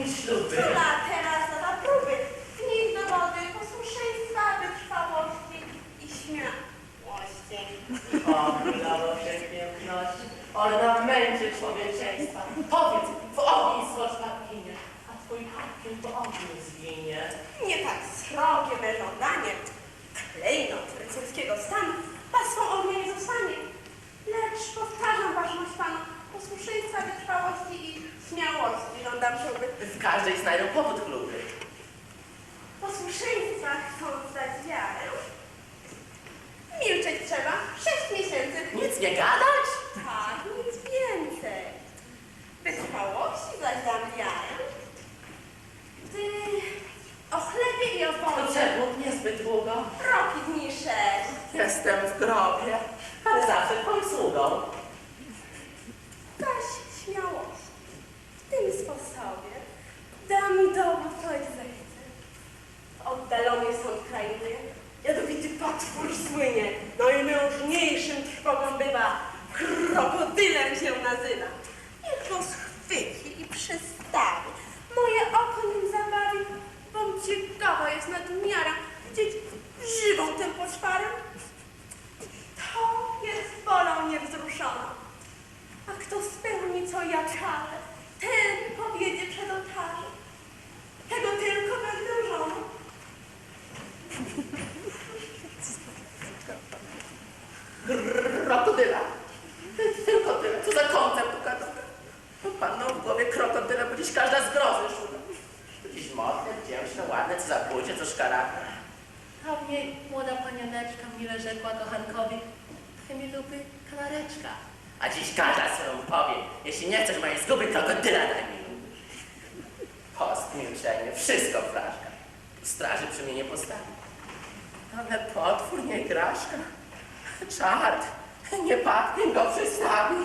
Pani śluby. Tula teraz na próby. Wnik do wody, posłuszeństwa, wytrwałości i śmiałości. O, królowo przepiękności, ona męczy człowieczeństwa. Powiedz, w ogień skocz Markinie, a twój hakiem po ogniu zginie. Nie tak srogie me żądanie. Klejnot rycerskiego stanu pasmą ognia nie zostanie. Lecz powtarzam ważność panu, posłuszeństwa, wytrwałości i śmiałości żądam próby. W każdej znajdą powód chluby. Posłuszeństwa chcąc dać wiarę. Milczeć trzeba sześć miesięcy. Nic nie gadać? Tak, nic więcej. Wytrwałości zaś dam wiarę. Gdy o chlebie i o wodzie czemu niezbyt długo? roki dni sześć. Jestem w grobie, ale zawsze twoim da mi dowód, co zechce. W oddalonej stąd krainie jadowity potwór słynie. Najmężniejszym trwogą bywa. Krokodylem się nazywa. Niech go schwyci i przystawi. Moje oko nim zabawi, bo ciekawa jest nadmiara widzieć żywą tę poczwarę. To jest wolą niewzruszona. A kto spełni, co ja czarę, ten powiedzie przed ołtarzem. Tego tylko będę żoną. Krokodyla. Tylko tyle. Co za koncept ugadowy. Panną w głowie krokodyla, bo dziś każda zgrozy szuka. Dziś modne, wdzięczne, ładne, co zabójcie, co szkaraka. A w niej młoda panieneczka mile rzekła kochankowi, Chemilupy kalareczka. A dziś każda sobie powie, jeśli nie chcesz mojej zguby, krokodyla daj mi. Post, milczenie, wszystko fraszka. Straży przy mnie nie postawi. Ale potwór, nie graszka. Czart, nie pachnie go przystawi.